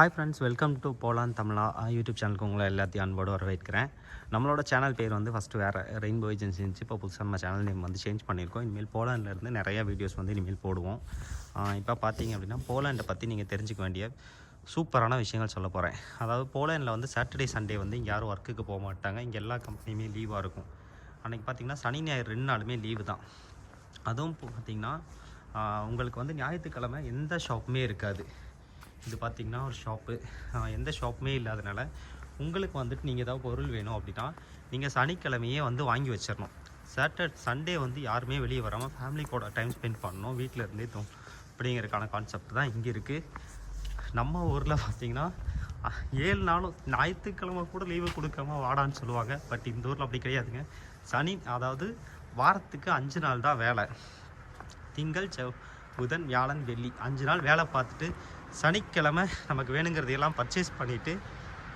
Hi friends welcome to போலான் தமிழா YouTube சேனலுக்கு உங்களை எல்லாத்தையும் அன்போடு வரவேற்கிறேன். நம்மளோட சேனல் பேர் வந்து ஃபஸ்ட்டு வேறு ரெயின்போ ஏஜென்சி இருந்துச்சு. இப்போ புதுசாக நம்ம சேனல் நேம் வந்து சேஞ்ச் பண்ணியிருக்கோம். இனிமேல் போலாண்ட்லேருந்து நிறையா வீடியோஸ் வந்து இனிமேல் போடுவோம். இப்போ பார்த்தீங்க அப்படின்னா போலாண்டை பற்றி நீங்கள் தெரிஞ்சுக்க வேண்டிய சூப்பரான விஷயங்கள் சொல்ல போகிறேன் அதாவது போலாண்டில் வந்து சாட்டர்டே சண்டே வந்து இங்கே யாரும் ஒர்க்குக்கு போக மாட்டாங்க. இங்கே எல்லா கம்பெனியுமே லீவாக இருக்கும். அன்றைக்கி பார்த்தீங்கன்னா சனி ஞாயிறு ரெண்டு நாளுமே லீவு தான். அதுவும் இப்போ பார்த்தீங்கன்னா உங்களுக்கு வந்து ஞாயிற்றுக்கிழமை எந்த ஷாப்புமே இருக்காது. இது பார்த்திங்கன்னா ஒரு ஷாப்பு எந்த ஷாப்புமே இல்லாதனால உங்களுக்கு வந்துட்டு நீங்கள் ஏதாவது பொருள் வேணும் அப்படின்னா நீங்கள் சனிக்கிழமையே வந்து வாங்கி வச்சிடணும் சாட்டர்டே சண்டே வந்து யாருமே வெளியே வராமல் ஃபேமிலி கூட டைம் ஸ்பெண்ட் பண்ணணும். வீட்டில் இருந்தே தூ அப்படிங்கிறதுக்கான கான்செப்ட் தான் இங்கே இருக்குது நம்ம ஊரில் பார்த்தீங்கன்னா ஏழு நாளும் ஞாயிற்றுக்கிழமை கூட லீவு கொடுக்காம வாடான்னு சொல்லுவாங்க. பட் இந்த ஊரில் அப்படி கிடையாதுங்க. சனி அதாவது வாரத்துக்கு அஞ்சு நாள் தான் வேலை. திங்கள் செவ் புதன் வியாழன் வெள்ளி அஞ்சு நாள் வேலை பார்த்துட்டு சனிக்கிழமை நமக்கு வேணுங்கிறதையெல்லாம் பர்ச்சேஸ் பண்ணிவிட்டு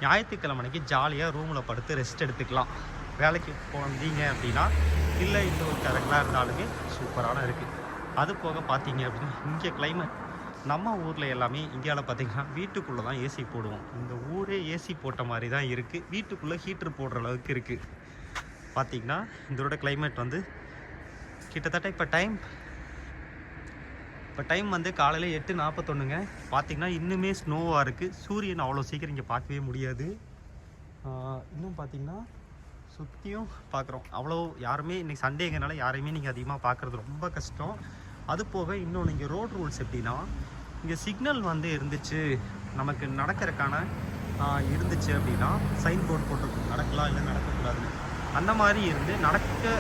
ஞாயிற்றுக்கிழமைக்கு ஜாலியாக ரூமில் படுத்து ரெஸ்ட் எடுத்துக்கலாம். வேலைக்கு போனீங்க அப்படின்னா இல்லை இந்த ஒரு கரெக்டாக இருந்தாலுமே சூப்பரான இருக்குது அது போக பார்த்தீங்க அப்படின்னா இங்கே கிளைமேட் நம்ம ஊரில் எல்லாமே இந்தியாவில் பார்த்திங்கன்னா வீட்டுக்குள்ளே தான் ஏசி போடுவோம். இந்த ஊரே ஏசி போட்ட மாதிரி தான் இருக்குது வீட்டுக்குள்ளே ஹீட்ரு போடுற அளவுக்கு இருக்குது பார்த்திங்கன்னா இதோட கிளைமேட் வந்து கிட்டத்தட்ட இப்போ டைம் இப்போ டைம் வந்து காலையில் எட்டு நாற்பத்தொன்னுங்க. பார்த்தீங்கன்னா இன்னுமே ஸ்னோவாக இருக்குது சூரியன் அவ்வளோ சீக்கிரம் இங்கே பார்க்கவே முடியாது. இன்னும் பார்த்தீங்கன்னா சுற்றியும் பார்க்குறோம் அவ்வளோ யாருமே இன்றைக்கி சண்டேங்கிறனால யாரையுமே நீங்கள் அதிகமாக பார்க்குறது ரொம்ப கஷ்டம். அது போக இன்னொன்று இங்கே ரோட் ரூல்ஸ் எப்படின்னா இங்கே சிக்னல் வந்து இருந்துச்சு. நமக்கு நடக்கிறக்கான இருந்துச்சு அப்படின்னா சைன் போர்டு போட்டிருக்கும் நடக்கலாம் இல்லை நடக்கக்கூடாதுன்னு. அந்த மாதிரி இருந்து நடக்க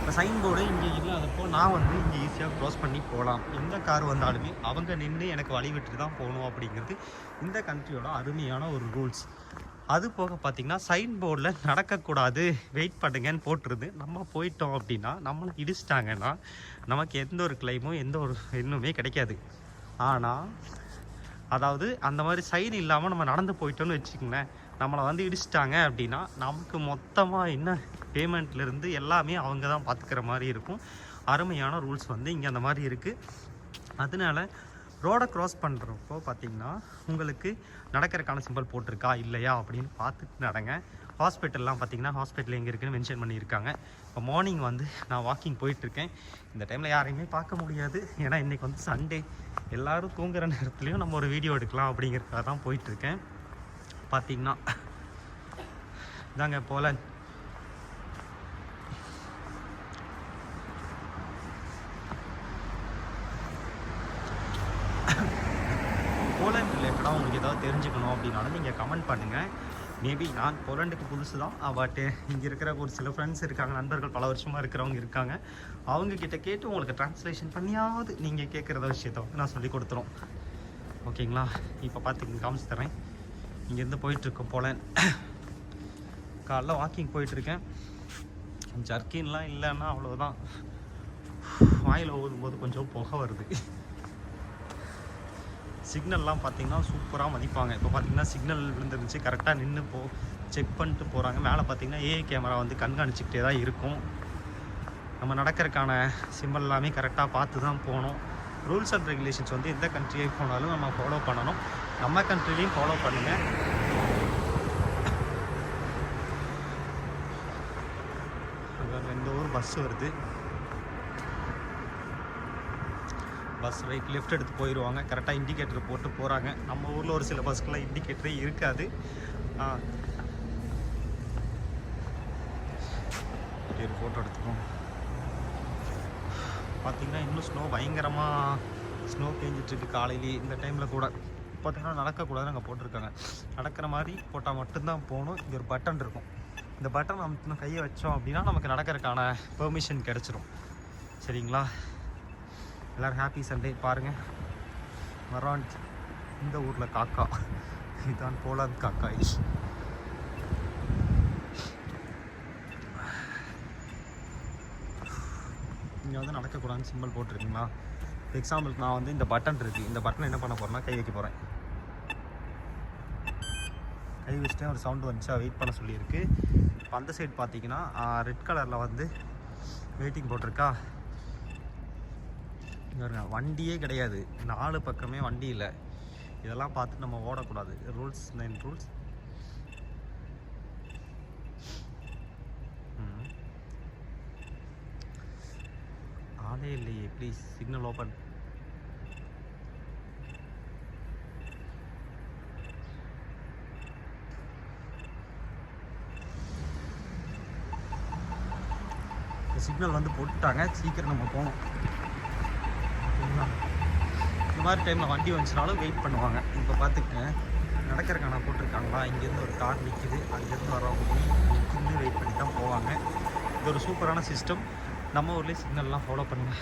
இப்போ சைன் போர்டு இங்கே இல்லாதப்போ நான் வந்து இங்கே ஈஸியாக க்ராஸ் பண்ணி போகலாம். எந்த கார் வந்தாலுமே அவங்க நின்று எனக்கு வழி விட்டு தான் போகணும் அப்படிங்கிறது இந்த கண்ட்ரியோட அருமையான ஒரு ரூல்ஸ் அது போக பார்த்திங்கன்னா சைன் போர்டில் நடக்கக்கூடாது. வெயிட் பண்ணுங்கன்னு போட்டுருது நம்ம போயிட்டோம் அப்படின்னா நம்மளை இடிச்சிட்டாங்கன்னா நமக்கு எந்த ஒரு கிளைமும் எந்த ஒரு இன்னுமே கிடைக்காது. ஆனால் அதாவது அந்த மாதிரி சைடு இல்லாமல் நம்ம நடந்து போயிட்டோம்னு வச்சுக்கோங்களேன். நம்மளை வந்து இடிச்சிட்டாங்க அப்படின்னா நமக்கு மொத்தமாக என்ன பேமெண்ட்லேருந்து எல்லாமே அவங்க தான் பார்த்துக்கிற மாதிரி இருக்கும். அருமையான ரூல்ஸ் வந்து இங்கே அந்த மாதிரி இருக்குது அதனால ரோடை க்ராஸ் பண்ணுறப்போ பார்த்தீங்கன்னா உங்களுக்கு நடக்கிறக்கான சிம்பிள் போட்டிருக்கா இல்லையா அப்படின்னு பார்த்துட்டு நடங்க. ஹாஸ்பிட்டல்லாம் பார்த்தீங்கன்னா ஹாஸ்பிட்டல் எங்கே இருக்குன்னு மென்ஷன் பண்ணியிருக்காங்க. இப்போ மார்னிங் வந்து நான் வாக்கிங் போயிட்டுருக்கேன். இந்த டைமில் யாரையுமே பார்க்க முடியாது. ஏன்னா இன்றைக்கி வந்து சண்டே எல்லோரும் தூங்குற நேரத்துலையும் நம்ம ஒரு வீடியோ எடுக்கலாம் அப்படிங்கிறதுக்காக தான் போயிட்டுருக்கேன். பார்த்தீங்கன்னா இதாங்க போல போலண்ட் ரிலேட்டடாக உங்களுக்கு ஏதாவது தெரிஞ்சுக்கணும் அப்படின்னாலும் நீங்கள் கமெண்ட் பண்ணுங்கள் மேபி நான் போலண்டுக்கு புதுசு தான் பட்டு eh, இங்கே இருக்கிற ஒரு சில ஃப்ரெண்ட்ஸ் இருக்காங்க நண்பர்கள் பல வருஷமாக இருக்கிறவங்க இருக்காங்க. அவங்கக்கிட்ட கேட்டு உங்களுக்கு ட்ரான்ஸ்லேஷன் பண்ணியாவது நீங்கள் கேட்குறத விஷயத்த நான் சொல்லி கொடுத்துரும். ஓகேங்களா இப்போ பார்த்துக்கிங்க காமிச்சு தரேன். இங்கேருந்து போயிட்டுருக்கோம் போலன் காலைல வாக்கிங் போயிட்டுருக்கேன். ஜர்க்கின்லாம் இல்லைன்னா அவ்வளோதான் வாயில் ஊதும்போது கொஞ்சம் புகை வருது. சிக்னல்லாம் பார்த்தீங்கன்னா சூப்பராக மதிப்பாங்க. இப்போ பார்த்தீங்கன்னா சிக்னல் விழுந்துருந்துச்சு. கரெக்டாக நின்று போ செக் பண்ணிட்டு போகிறாங்க மேலே பார்த்தீங்கன்னா ஏஐ கேமரா வந்து கண்காணிச்சிக்கிட்டே தான் இருக்கும். நம்ம நடக்கிறதுக்கான சிம்பிள் எல்லாமே கரெக்டாக பார்த்து தான் போகணும். ரூல்ஸ் அண்ட் ரெகுலேஷன்ஸ் வந்து எந்த கண்ட்ரியை போனாலும் நம்ம ஃபாலோ பண்ணணும். நம்ம கண்ட்ரிலையும் ஃபாலோ பண்ணுங்கள் எந்த ஒரு பஸ் வருது. பஸ் ரைட் லெஃப்ட் எடுத்து போயிடுவாங்க கரெக்டாக இண்டிகேட்டர் போட்டு போகிறாங்க நம்ம ஊரில் ஒரு சில பஸ்க்கெலாம் இண்டிகேட்டரே இருக்காது. ஒரு ஃபோட்டோ எடுத்துக்கோம் பார்த்திங்கன்னா இன்னும் ஸ்னோ பயங்கரமாக ஸ்னோ பேஞ்சிட்ருக்கு காலையிலேயே. இந்த டைமில் கூட. பார்த்தீங்கன்னா நடக்கக்கூடாதுன்னு அங்கே போட்டிருக்காங்க. நடக்கிற மாதிரி போட்டால் மட்டும்தான் போகணும். இங்கே ஒரு பட்டன் இருக்கும். இந்த பட்டன் நம்ம கையை வச்சோம் அப்படின்னா நமக்கு நடக்கிறதுக்கான பெர்மிஷன் கிடச்சிரும். சரிங்களா? எல்லோரும் ஹாப்பி சண்டே பாருங்கள் வரான் இந்த ஊரில் காக்கா. இதுதான் போலாந்து காக்கா. இங்கே வந்து நடக்கக்கூடாதுன்னு சிம்பிள் போட்டிருக்கீங்களா? எக்ஸாம்பிளுக்கு நான் வந்து இந்த பட்டன் இருக்குது இந்த பட்டன் என்ன பண்ண போகிறேன்னா கை வைக்க போகிறேன் கை வச்சுட்டேன் ஒரு சவுண்டு வந்துச்சு? வெயிட் பண்ண சொல்லியிருக்கு. இப்போ அந்த சைடு பார்த்தீங்கன்னா ரெட் கலரில் வந்து வெயிட்டிங் போட்டிருக்கா? இங்க வண்டியே கிடையாது. நாலு பக்கமே வண்டி இல்லை. இதெல்லாம் பார்த்து நம்ம ஓடக்கூடாது. ரூல்ஸ் நைன் ரூல்ஸ் ஆளே இல்லையே ப்ளீஸ் சிக்னல் ஓப்பன் சிக்னல் வந்து போட்டுட்டாங்க. சீக்கிரம் நம்ம போகணும். ஓகேங்களா இந்த மாதிரி டைமில் வண்டி வந்துச்சுனாலும் வெயிட் பண்ணுவாங்க. இப்போ பார்த்துக்கங்க நடக்கிறக்கான போட்டிருக்காங்களா? இங்கேருந்து ஒரு கார் நிற்கிது அங்கேருந்து வரவங்க நின்று வெயிட் பண்ணி தான் போவாங்க. இது ஒரு சூப்பரான சிஸ்டம் நம்ம ஊர்லேயே சிக்னல்லாம் ஃபாலோ பண்ணுங்கள்